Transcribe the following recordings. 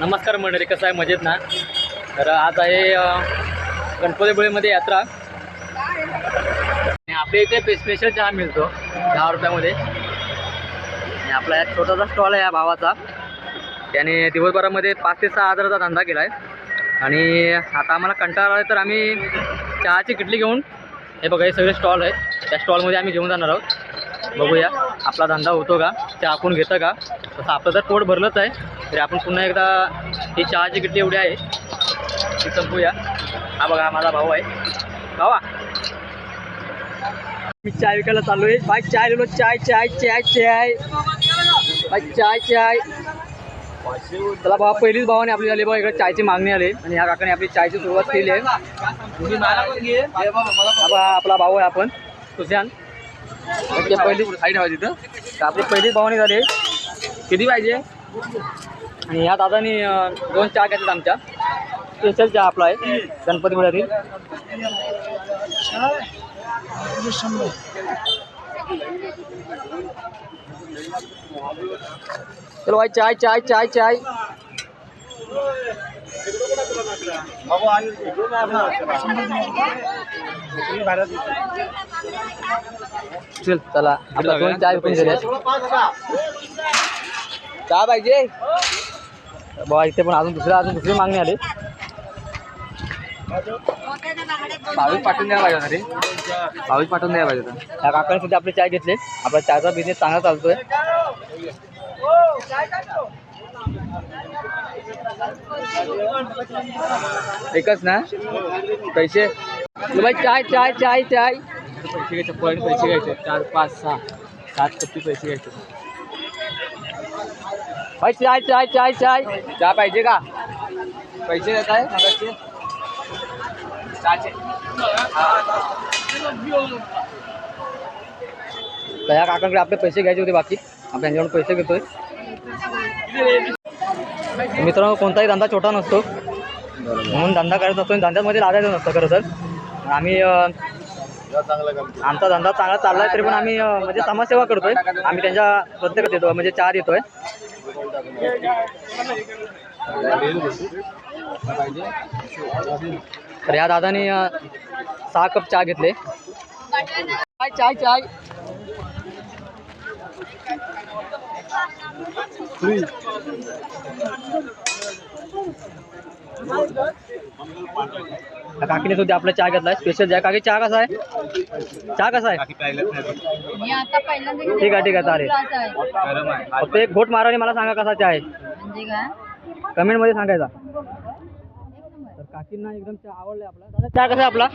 नमस्कार मंडळी कसं आहे? मजेत ना? तर आज आहे गणपतीपुळेमध्ये यात्रा. आणि आपल्या इथे स्पेशल चहा मिळतो दहा रुपयामध्ये. आणि आपला एक छोटासा स्टॉल आहे या भावाचा. त्याने दिवसभरामध्ये पाच ते सहा हजाराचा धंदा केला आहे आणि आता आम्हाला कंटाळा आला तर आम्ही चहाची किटली घेऊन हे बघा हे सगळे स्टॉल आहेत. त्या स्टॉलमध्ये आम्ही घेऊन जाणार आहोत. बघूया. आपला धंदा होतो का? चहा आपण घेतं का? तसं आपलं तर पोट भरलंच आहे. तरी आपण पुन्हा एकदा ही चहाची किटली एवढी आहे. ती संपूया. हा बघा माझा भाऊ आहे. भावा. मी चाय विकायला चाललो आहे बाय चाय लिहिलो चाय चाय चाय चाय बाय चाय चाय चला बाबा पहिलीच भावाने आपली झाली बाबा इकडे चायची मागणी आली. आणि ह्या काकाने आपली चायची सुरुवात केली आहे. आपला भाऊ आहे आपण. सुशांत. आपली पहिली साईड हवा तिथं. तर आपली पहिलीच भावानी झाली. किती पाहिजे? आणि ह्या दादानी दोन चहा घेतल्यात आमच्या. स्पेशल चहा आपला आहे गणपती गणपतीपुळ्यातील चलो आई चाय चाय चाय चाय. चल चला आपला दोन चाय विकून झाले चहा पाहिजे बाबा इथे पण अजून दुसऱ्या अजून दुसरी मागणी आली. बावीस पाठवून द्यायला पाहिजे होता रे बावीस पाठवून द्यायला पाहिजे होता त्या काकाने सुद्धा आपले चाय घेतले. आपला चहाचा बिझनेस चांगला चालतोय. एकच ना? पैसे. भाई चाय चाय चाय चाय पैसे घ्यायचे पॉईंट पैसे घ्यायचे चार पाच सहा सात टक्के पैसे घ्यायचे. पैसे चाय चाय चाय चाय चहा पाहिजे का? पैसे देत आहे? मगाचे चहाचे तर काकांकडे आपले पैसे घ्यायचे होते बाकी. आपण त्यांच्याकडून पैसे घेतोय. मित्रांनो कोणताही धंदा छोटा नसतो. म्हणून धंदा करत असतो आणि धंद्यामध्ये लागायचं नसतं खरं तर. आम्ही आमचा धंदा चांगला चाललाय तरी पण आम्ही म्हणजे समाजसेवा करतोय. आम्ही त्यांच्या प्रत्येक देतो म्हणजे चहा देतोय तर या दादाने सहा कप चहा घेतले. चाय चाय चाय काकीने सुद्धा आपला चहा घेतलाय स्पेशल चहा. काकी चहा कसा आहे? चहा कसा आहे? मी आता पहिल्यांदा घेतलं. ठीक आहे ठीक आहे चालेल. आहे. फक्त एक घोट मारा आणि मला सांगा कसा चहा आहे. म्हणजे काय? कमेंटमध्ये सांगायचा. तर काकींना एकदम चहा आवडलाय आपला. दादा चहा कसा आहे आपला?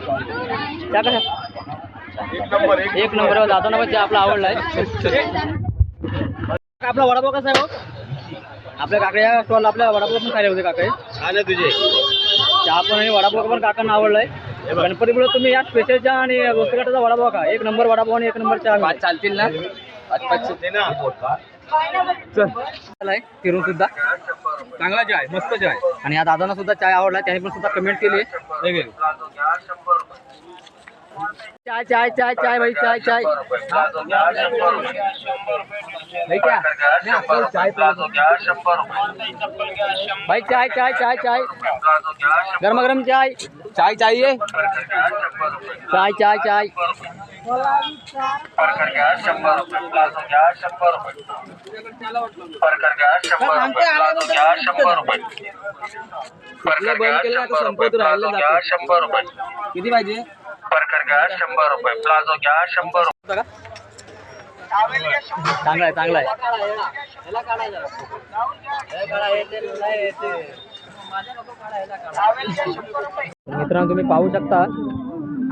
चहा कसा आहे? एक नंबर दादा पण चहा आपला आवडलाय. आपला वडापाव कसा आहे हो? आपल्या काकड्या स्टॉल आपल्या वडापाव पण खायला होते काकडे तुझे. चहा पण आणि वडापाव पण काकांना आवडलाय. गणपतीपुळे तुम्ही या स्पेशल चहा आणि गोष्टीघाटाचा वडापाव का एक नंबर वडापाव आणि एक नंबर चहा पाच चालतील ना? चला. फिरून सुद्धा. चांगला चाय मस्त चाय आणि या दादांना सुद्धा चाय आवडला त्याने पण सुद्धा कमेंट केली. चाय चाय चाय चाय भाई चाय चाय। भाई क्या? चाय भाई चाय चाय चाय चाय। गरम गरम चाय। चाय चाहिए? चाय चाय चाय. शंभर रुपये किती पाहिजे परकर घ्या शंभर रुपये. प्लाझो घ्या शंभर का चांगला आहे चांगला आहे. मित्रांनो तुम्ही पाहू शकता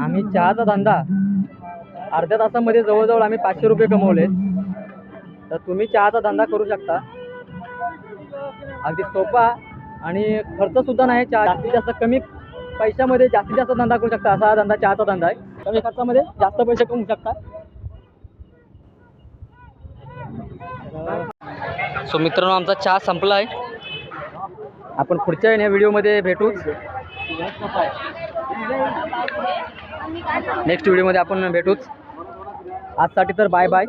आम्ही चहाचा धंदा अर्ध्या तासामध्ये जवळजवळ आम्ही पाचशे रुपये कमवले. तर तुम्ही चहाचा धंदा करू शकता. अगदी सोपा आणि खर्च सुद्धा नाही चहा जास्तीत जास्त कमी पैशामध्ये जास्तीत जास्त धंदा करू शकता. असा हा धंदा चहाचा धंदा आहे. कमी खर्चामध्ये जास्त पैसे कमवू शकता. सो मित्रांनो आमचा चहा संपला आहे. आपण पुढच्या या व्हिडिओमध्ये भेटूच नेक्स्ट व्हिडिओमध्ये आपण भेटूच. आजसाठी तर बाय बाय